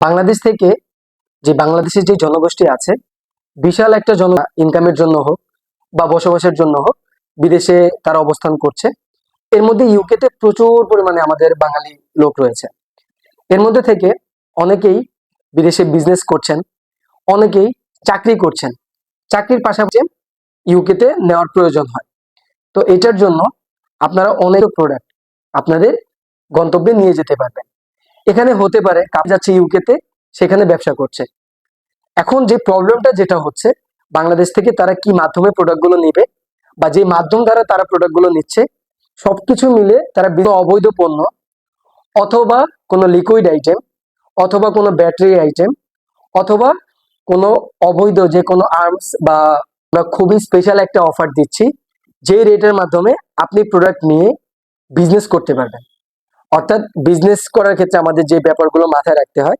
বাংলাদেশ থেকে যে বাংলাদেশের যে জনগোষ্ঠী আছে, বিশাল একটা জন ইনকামের জন্য হোক বা বসবাসের জন্য হোক, বিদেশে তারা অবস্থান করছে। এর মধ্যে ইউকেতে প্রচুর পরিমাণে আমাদের বাঙালি লোক রয়েছে। এর মধ্যে থেকে অনেকেই বিদেশে বিজনেস করছেন, অনেকেই চাকরি করছেন। চাকরির পাশাপাশি ইউকেতে নেওয়ার প্রয়োজন হয়। তো এটার জন্য আপনারা অনেক প্রোডাক্ট আপনাদের গন্তব্যে নিয়ে যেতে পারবেন। এখানে হতে পারে, কাপ যাচ্ছে ইউকেতে সেখানে ব্যবসা করছে। এখন যে প্রবলেমটা যেটা হচ্ছে, বাংলাদেশ থেকে তারা কি মাধ্যমে প্রোডাক্টগুলো নেবে বা যে মাধ্যম দ্বারা তারা প্রোডাক্টগুলো নিচ্ছে, সবকিছু মিলে তারা অবৈধ পণ্য অথবা কোনো লিকুইড আইটেম অথবা কোনো ব্যাটারি আইটেম অথবা কোনো অবৈধ যে কোনো আর্মস বা আমরা খুবই স্পেশাল একটা অফার দিচ্ছি যে রেটের মাধ্যমে আপনি প্রোডাক্ট নিয়ে বিজনেস করতে পারবেন। অর্থাৎ বিজনেস করার ক্ষেত্রে আমাদের যে ব্যাপারগুলো মাথায় রাখতে হয়